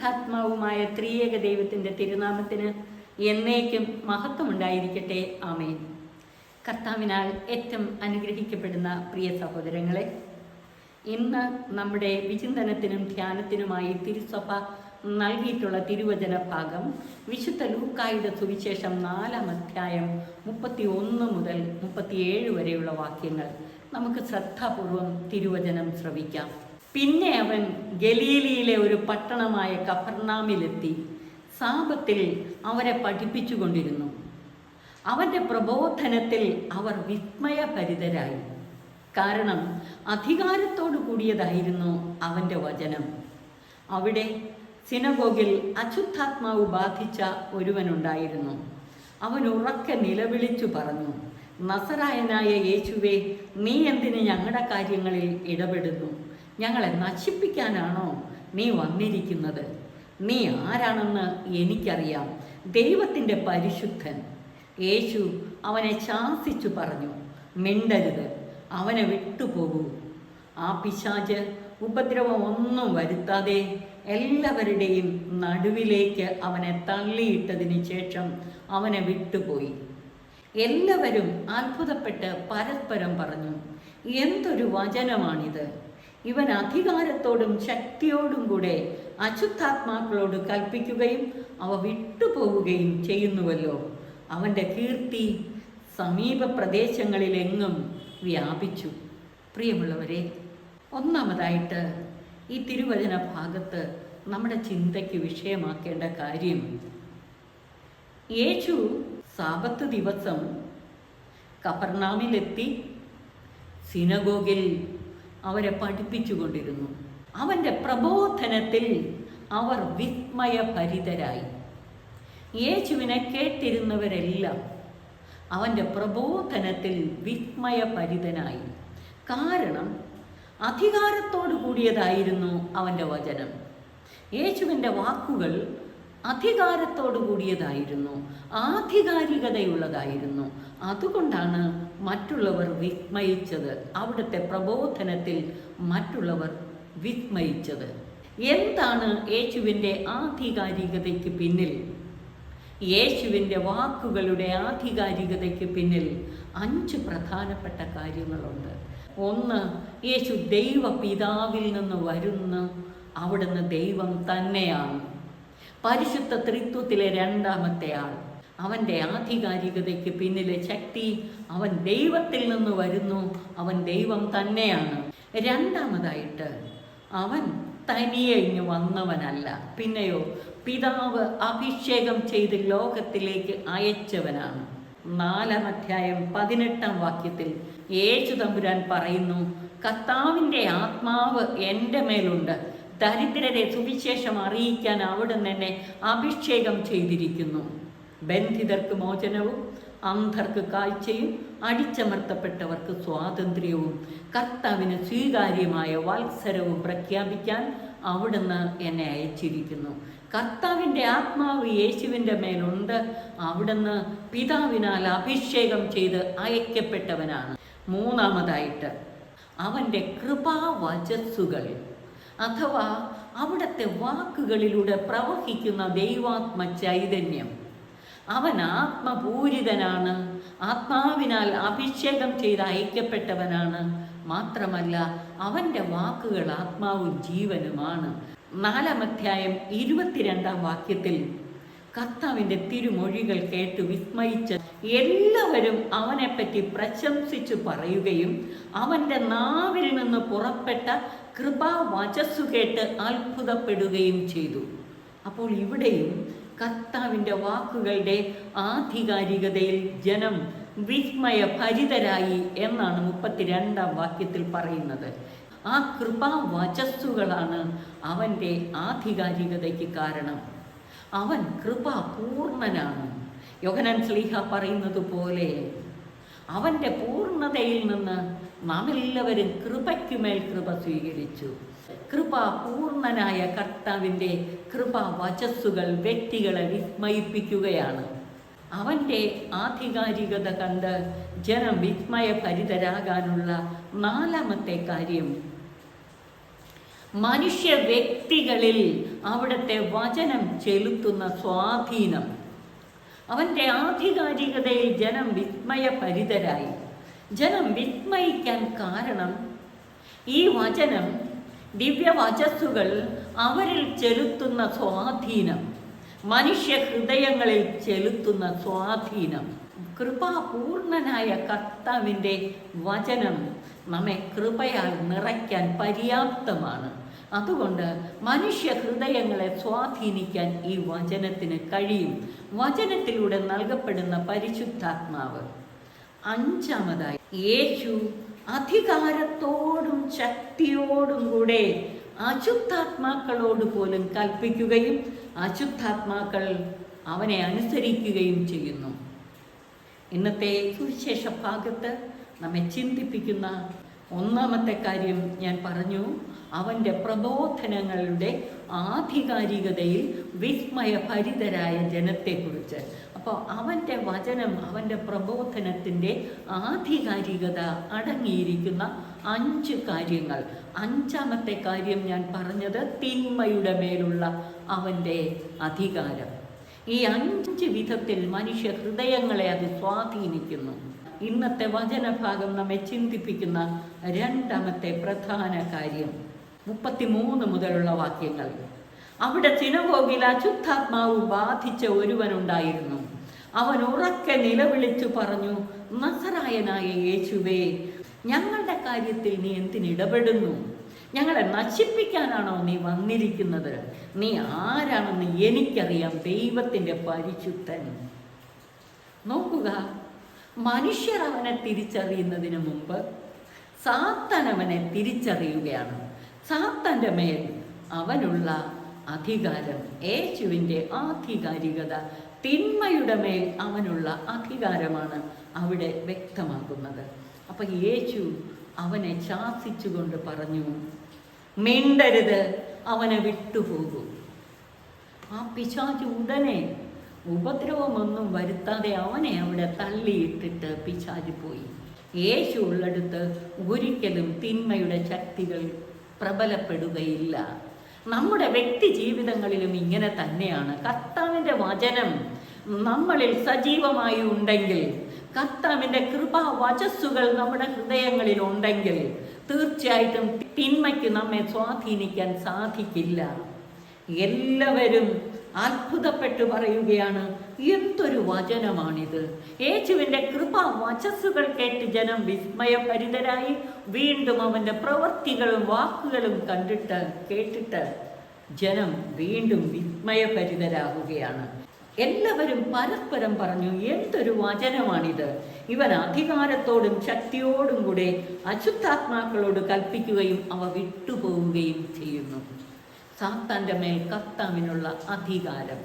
പരിശുദ്ധാത്മാവുമായ ത്രിയേക ദൈവത്തിന്റെ തിരുനാമത്തിന് എന്നേക്കും മഹത്വമുണ്ടായിരിക്കട്ടെ. ആമേൻ. കർത്താവിനാൽ ഏറ്റവും അനുഗ്രഹിക്കപ്പെടുന്ന പ്രിയ സഹോദരങ്ങളെ ഇന്ന് നമ്മുടെ വിചിന്തനത്തിനും ധ്യാനത്തിനുമായി തിരുസഭ നൽകിയിട്ടുള്ള തിരുവചന ഭാഗം വിശുദ്ധ ലൂക്കായുടെ സുവിശേഷം നാലാം അധ്യായം മുപ്പത്തി ഒന്ന് മുതൽ മുപ്പത്തിയേഴ് വരെയുള്ള വാക്യങ്ങൾ. നമുക്ക് ശ്രദ്ധാപൂർവം തിരുവചനം ശ്രവിക്കാം. പിന്നെ അവൻ ഗലീലിയിലെ ഒരു പട്ടണമായ കഫർനാമിലെത്തി. സാപത്തിൽ അവരെ പഠിപ്പിച്ചുകൊണ്ടിരുന്നു. അവന്റെ പ്രബോധനത്തിൽ അവർ വിസ്മയഭരിതരായി. കാരണം അധികാരത്തോടു കൂടിയതായിരുന്നു അവന്റെ വചനം. അവിടെ സിനഗോഗിൽ അശുദ്ധാത്മാവ് ബാധിച്ച ഒരുവനുണ്ടായിരുന്നു. അവൻ ഉറക്കെ നിലവിളിച്ചു പറഞ്ഞു നസറായനായ യേശുവേ നീ എന്തിന് ഞങ്ങളുടെ കാര്യങ്ങളിൽ ഇടപെടുന്നു? ഞങ്ങളെ നശിപ്പിക്കാനാണോ നീ വന്നിരിക്കുന്നത്? നീ ആരാണെന്ന് എനിക്കറിയാം. ദൈവത്തിന്റെ പരിശുദ്ധൻ. യേശു അവനെ ശാസിച്ചു പറഞ്ഞു മിണ്ടരുത് അവനെ വിട്ടുപോകൂ. ആ പിശാജ് ഉപദ്രവം ഒന്നും വരുത്താതെ എല്ലാവരുടെയും നടുവിലേക്ക് അവനെ തള്ളിയിട്ടതിന് ശേഷം അവനെ വിട്ടുപോയി. എല്ലാവരും അത്ഭുതപ്പെട്ട് പരസ്പരം പറഞ്ഞു എന്തൊരു വചനമാണിത്? ഇവൻ അധികാരത്തോടും ശക്തിയോടും കൂടെ അശുദ്ധാത്മാക്കളോട് കൽപ്പിക്കുകയും അവ വിട്ടുപോവുകയും ചെയ്യുന്നുവല്ലോ. അവന്റെ കീർത്തി സമീപ പ്രദേശങ്ങളിലെങ്ങും വ്യാപിച്ചു. പ്രിയമുള്ളവരെ ഒന്നാമതായിട്ട് ഈ തിരുവചന ഭാഗത്ത് നമ്മുടെ ചിന്തയ്ക്ക് വിഷയമാക്കേണ്ട കാര്യം യേശു സാപത്ത് ദിവസം കപർണാമിലെത്തി സിനഗോഗിൽ അവരെ പഠിപ്പിച്ചുകൊണ്ടിരുന്നു. അവന്റെ പ്രബോധനത്തിൽ അവർ വിസ്മയഭരിതരായി. യേശുവിനെ കേട്ടിരുന്നവരെല്ലാം അവന്റെ പ്രബോധനത്തിൽ വിസ്മയഭരിതനായി. കാരണം അധികാരത്തോടു കൂടിയതായിരുന്നു അവന്റെ വചനം. യേശുവിന്റെ വാക്കുകൾ അധികാരത്തോടു കൂടിയതായിരുന്നു ആധികാരികതയുള്ളതായിരുന്നു. അതുകൊണ്ടാണ് മറ്റുള്ളവർ വിസ്മയിച്ചത്. അവിടുത്തെ പ്രബോധനത്തിൽ മറ്റുള്ളവർ വിസ്മയിച്ചത്. എന്താണ് യേശുവിന്റെ ആധികാരികതയ്ക്ക് പിന്നിൽ? യേശുവിന്റെ വാക്കുകളുടെ ആധികാരികതയ്ക്ക് പിന്നിൽ അഞ്ച് പ്രധാനപ്പെട്ട കാര്യങ്ങളുണ്ട്. ഒന്ന് യേശു ദൈവ പിതാവിൽ നിന്ന് വരുന്ന അവിടുന്ന് ദൈവം തന്നെയാണ്. പരിശുദ്ധ ത്രിത്വത്തിലെ രണ്ടാമത്തെ ആൾ. അവന്റെ ആധികാരികതയ്ക്ക് പിന്നിലെ ശക്തി അവൻ ദൈവത്തിൽ നിന്ന് വരുന്നു. അവൻ ദൈവം തന്നെയാണ്. രണ്ടാമതായിട്ട് അവൻ തനിയെ ഇങ്ങ് വന്നവനല്ല. പിന്നെയോ പിതാവ് അഭിഷേകം ചെയ്ത് ലോകത്തിലേക്ക് അയച്ചവനാണ്. നാലാം അധ്യായം പതിനെട്ടാം വാക്യത്തിൽ യേശു തമ്പുരാൻ പറയുന്നു കർത്താവിന്റെ ആത്മാവ് എന്റെ മേലുണ്ട്. ദരിദ്രരെ സുവിശേഷം അറിയിക്കാൻ അവിടുന്ന് എന്നെ അഭിഷേകം ചെയ്തിരിക്കുന്നു. ബന്ധിതർക്ക് മോചനവും അന്ധർക്ക് കാഴ്ചയും അടിച്ചമർത്തപ്പെട്ടവർക്ക് സ്വാതന്ത്ര്യവും കർത്താവിന് സ്വീകാര്യമായ വാത്സരവും പ്രഖ്യാപിക്കാൻ അവിടുന്ന് എന്നെ അയച്ചിരിക്കുന്നു. കർത്താവിന്റെ ആത്മാവ് യേശുവിന്റെ മേലുണ്ട്. അവിടുന്ന് പിതാവിനാൽ അഭിഷേകം ചെയ്ത് അയക്കപ്പെട്ടവനാണ്. മൂന്നാമതായിട്ട് അവന്റെ കൃപാവചസ്സുകൾ അഥവാ അവിടുത്തെ വാക്കുകളിലൂടെ പ്രവഹിക്കുന്ന ദൈവാത്മ ചൈതന്യം. അവൻ ആത്മപൂരിതനാണ്. ആത്മാവിനാൽ അഭിഷേകം ചെയ്ത് അയക്കപ്പെട്ടവനാണ് മാത്രമല്ല അവന്റെ വാക്കുകൾ ആത്മാവും ജീവനുമാണ്. നാലാം അധ്യായം ഇരുപത്തിരണ്ടാം വാക്യത്തിൽ കർത്താവിന്റെ തിരുമൊഴികൾ കേട്ട് വിസ്മയിച്ച് എല്ലാവരും അവനെപ്പറ്റി പ്രശംസിച്ചു പറയുകയും അവന്റെ നാവിൽ നിന്ന് പുറപ്പെട്ട കൃപാവചസ്സു കേട്ട് അത്ഭുതപ്പെടുകയും ചെയ്തു. അപ്പോൾ ഇവിടെയും കർത്താവിന്റെ വാക്കുകളുടെ ആധികാരികതയിൽ ജനം വിസ്മയഭരിതരായി എന്നാണ് മുപ്പത്തിരണ്ടാം വാക്യത്തിൽ പറയുന്നത്. ആ കൃപാവചസ്സുകളാണ് അവന്റെ ആധികാരികതയ്ക്ക് കാരണം. അവൻ കൃപാപൂർണനാണ്. യോഹനൻ സ്ലീഹ പറയുന്നത് പോലെ അവന്റെ പൂർണതയിൽ നിന്ന് നാം എല്ലാവരും കൃപയ്ക്കുമേൽ കൃപ സ്വീകരിച്ചു. കൃപ പൂർണനായ കർത്താവിന്റെ കൃപ വചസ്സുകൾ വ്യക്തികളെ വിസ്മയിപ്പിക്കുകയാണ്. അവന്റെ ആധികാരികത കണ്ട് ജനം വിസ്മയഭരിതരാകാനുള്ള നാലാമത്തെ കാര്യം. മനുഷ്യ വ്യക്തികളിൽ അവിടുത്തെ വചനം ചെലുത്തുന്ന സ്വാധീനം. അവന്റെ ആധികാരികതയിൽ ജനം വിസ്മയഭരിതരായി. ജനം വിസ്മയിക്കാൻ കാരണം ഈ വചനം ദിവ്യവചസ്സുകൾ അവരിൽ ചെലുത്തുന്ന സ്വാധീനം മനുഷ്യ ഹൃദയങ്ങളിൽ ചെലുത്തുന്ന സ്വാധീനം. കൃപാപൂർണനായ കർത്താവിന്റെ വചനം നമ്മെ കൃപയാൽ നിറയ്ക്കാൻ പര്യാപ്തമാണ്. അതുകൊണ്ട് മനുഷ്യ ഹൃദയങ്ങളെ സ്വാധീനിക്കാൻ ഈ വചനത്തിന് കഴിയും. വചനത്തിലൂടെ നൽകപ്പെടുന്ന പരിശുദ്ധാത്മാവ്. അഞ്ചാമതായി യേശു അധികാരത്തോടും ശക്തിയോടും കൂടെ അശുദ്ധാത്മാക്കളോട് പോലും കൽപ്പിക്കുകയും അശുദ്ധാത്മാക്കൾ അവനെ അനുസരിക്കുകയും ചെയ്യുന്നു. ഇന്നത്തെ സുവിശേഷ ഭാഗത്ത് നമ്മെ ചിന്തിപ്പിക്കുന്ന ഒന്നാമത്തെ കാര്യം ഞാൻ പറഞ്ഞു അവന്റെ പ്രബോധനങ്ങളുടെ ആധികാരികതയിൽ വിസ്മയഭരിതരായ ജനത്തെക്കുറിച്ച്. അപ്പോൾ അവന്റെ വചനം അവന്റെ പ്രബോധനത്തിന്റെ ആധികാരികത അടങ്ങിയിരിക്കുന്ന അഞ്ച് കാര്യങ്ങൾ. അഞ്ചാമത്തെ കാര്യം ഞാൻ പറഞ്ഞത് തിന്മയുടെ മേലുള്ള അവന്റെ അധികാരം. ഈ അഞ്ച് വിധത്തിൽ മനുഷ്യ ഹൃദയങ്ങളെ അത് സ്വാധീനിക്കുന്നു. ഇന്നത്തെ വചനഭാഗം നമ്മെ ചിന്തിപ്പിക്കുന്ന രണ്ടാമത്തെ പ്രധാന കാര്യം. മുപ്പത്തിമൂന്ന് മുതലുള്ള വാക്യങ്ങൾ. അവിടെ സിനഗോഗിൽ അശുദ്ധാത്മാവ് ബാധിച്ച ഒരുവനുണ്ടായിരുന്നു. അവൻ ഉറക്കെ നിലവിളിച്ചു പറഞ്ഞു നസറായനായ യേശുവേ ഞങ്ങളുടെ കാര്യത്തിൽ നീ എന്തിനിടപെടുന്നു? ഞങ്ങളെ നശിപ്പിക്കാനാണോ നീ വന്നിരിക്കുന്നത്? നീ ആരാണെന്ന് എനിക്കറിയാം ദൈവത്തിന്റെ പരിശുദ്ധൻ. നോക്കുക മനുഷ്യർ അവനെ തിരിച്ചറിയുന്നതിന് മുമ്പ് സാത്തൻ അവനെ തിരിച്ചറിയുകയാണ്. സാത്തന്റെ മേൽ അവനുള്ള അധികാരം യേശുവിന്റെ ആധികാരികത തിന്മയുടെ മേൽ അവനുള്ള അധികാരമാണ് അവിടെ വ്യക്തമാകുന്നത് അപ്പം യേശു അവനെ ശാസിച്ചുകൊണ്ട് പറഞ്ഞു മിണ്ടരുത് അവനെ വിട്ടുപോകൂ. ആ പിശാച് ഉടനെ ഉപദ്രവമൊന്നും വരുത്താതെ അവനെ അവിടെ തള്ളിയിട്ടിട്ട് പിശാച് പോയി. യേശു ഉള്ളടുത്ത് ഒരിക്കലും തിന്മയുടെ ശക്തികൾ പ്രബലപ്പെടുകയില്ല. നമ്മുടെ വ്യക്തി ജീവിതങ്ങളിലും ഇങ്ങനെ തന്നെയാണ്. കർത്താവിന്റെ വചനം നമ്മളിൽ സജീവമായി ഉണ്ടെങ്കിൽ കർത്താവിന്റെ കൃപാ വചസ്സുകൾ നമ്മുടെ ഹൃദയങ്ങളിൽ ഉണ്ടെങ്കിൽ തീർച്ചയായിട്ടും തിന്മയ്ക്ക് നമ്മെ സ്വാധീനിക്കാൻ സാധിക്കില്ല. എല്ലാവരും അത്ഭുതപ്പെട്ടു പറയുകയാണ് എന്തൊരു വചനമാണിത്. യേശുവിന്റെ കൃപ വചസ്സുകൾ കേട്ട് ജനം വിസ്മയഭരിതരായി വീണ്ടും അവന്റെ പ്രവൃത്തികളും വാക്കുകളും കണ്ടിട്ട് കേട്ടിട്ട് ജനം വീണ്ടും വിസ്മയഭരിതരാകുകയാണ്. എല്ലാവരും പരസ്പരം പറഞ്ഞു എന്തൊരു വചനമാണിത്? ഇവൻ അധികാരത്തോടും ശക്തിയോടും കൂടെ അശുദ്ധാത്മാക്കളോട് കൽപ്പിക്കുകയും അവ വിട്ടുപോവുകയും ചെയ്യുന്നു. സാത്താന്റെ മേൽ കർത്താവിനുള്ള അധികാരം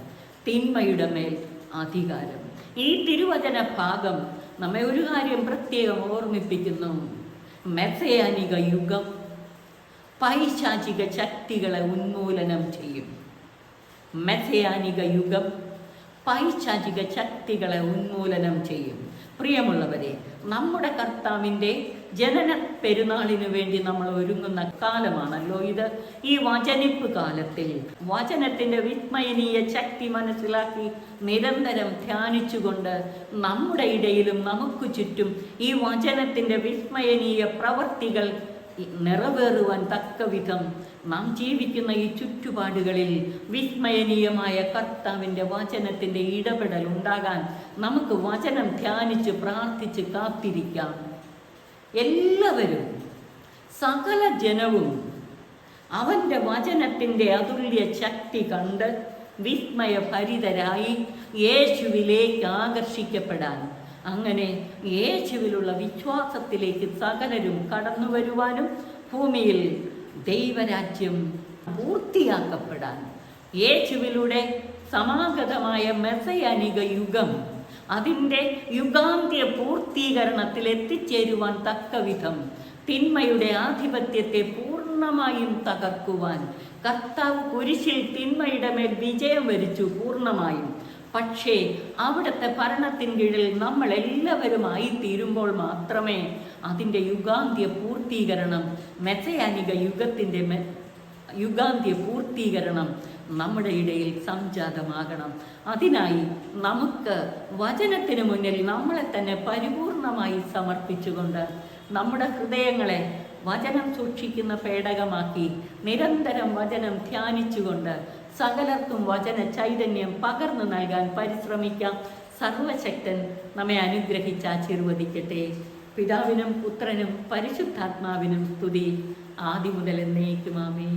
തിന്മയുടെ മേൽ അധികാരം. ഈ തിരുവചന ഭാഗം നമ്മെ ഒരു കാര്യം പ്രത്യേകം ഓർമ്മിപ്പിക്കുന്നു. മെസയാനിക യുഗം പൈശാചിക ശക്തികളെ ഉന്മൂലനം ചെയ്യും. മെസയാനിക യുഗം പൈശാചിക ശക്തികളെ ഉന്മൂലനം ചെയ്യും. പ്രിയമുള്ളവരെ നമ്മുടെ കർത്താവിന്റെ ജനന പെരുന്നാളിന് വേണ്ടി നമ്മൾ ഒരുങ്ങുന്ന കാലമാണല്ലോ ഇത്. ഈ വചനിപ്പ് കാലത്തിൽ വചനത്തിന്റെ വിസ്മയനീയ ശക്തി മനസ്സിലാക്കി നിരന്തരം ധ്യാനിച്ചുകൊണ്ട് നമ്മുടെ ഇടയിലും നമുക്ക് ചുറ്റും ഈ വചനത്തിന്റെ വിസ്മയനീയ പ്രവർത്തികൾ നിറവേറുവാൻ തക്ക വിധം നാം ജീവിക്കുന്ന ഈ ചുറ്റുപാടുകളിൽ വിസ്മയനീയമായ കർത്താവിന്റെ വചനത്തിന്റെ ഇടപെടൽ ഉണ്ടാകാൻ നമുക്ക് വചനം ധ്യാനിച്ച് പ്രാർത്ഥിച്ച് കാത്തിരിക്കാം. എല്ലാവരും സകല ജനവും അവന്റെ വചനത്തിന്റെ അതുല്യ ശക്തി കണ്ട് വിസ്മയഭരിതരായി യേശുവിലേക്ക് ആകർഷിക്കപ്പെടാൻ അങ്ങനെ യേശുവിലുള്ള വിശ്വാസത്തിലേക്ക് സകലരും കടന്നു വരുവാനും ഭൂമിയിൽ ദൈവരാജ്യം പൂർത്തിയാക്കപ്പെടാൻ. യേശുവിലൂടെ സമാഗതമായ മെസയാനിക യുഗം അതിന്റെ യുഗാന്ത്യ പൂർത്തീകരണത്തിൽ എത്തിച്ചേരുവാൻ തക്കവിധം. തിന്മയുടെ ആധിപത്യത്തെ പൂർണമായും തകർക്കുവാൻ. കർത്താവ് കുരിശിൽ തിന്മയുടെ മേൽ വിജയം വരിച്ചു പൂർണമായും. പക്ഷേ അവിടുത്തെ ഭരണത്തിൻ കീഴിൽ നമ്മൾ എല്ലാവരുമായി ആയിത്തീരുമ്പോൾ മാത്രമേ അതിന്റെ യുഗാന്ത്യ പൂർത്തീകരണം മെസയാനിക യുഗത്തിന്റെ മെ യുഗാന്ത്യ പൂർത്തീകരണം നമ്മുടെ ഇടയിൽ സംജാതമാകണം. അതിനായി നമുക്ക് വചനത്തിന് മുന്നിൽ നമ്മളെ തന്നെ പരിപൂർണമായി സമർപ്പിച്ചുകൊണ്ട് നമ്മുടെ ഹൃദയങ്ങളെ വചനം സൂക്ഷിക്കുന്ന പേടകമാക്കി നിരന്തരം വചനം ധ്യാനിച്ചുകൊണ്ട് സകലർക്കും വചന ചൈതന്യം പകർന്നു നൽകാൻ പരിശ്രമിക്കാം. സർവശക്തൻ നമ്മെ അനുഗ്രഹിച്ച് ആശീർവദിക്കട്ടെ. പിതാവിനും പുത്രനും പരിശുദ്ധാത്മാവിനും സ്തുതി. ആദ്യം മുതൽ എന്നേക്കുമാമേ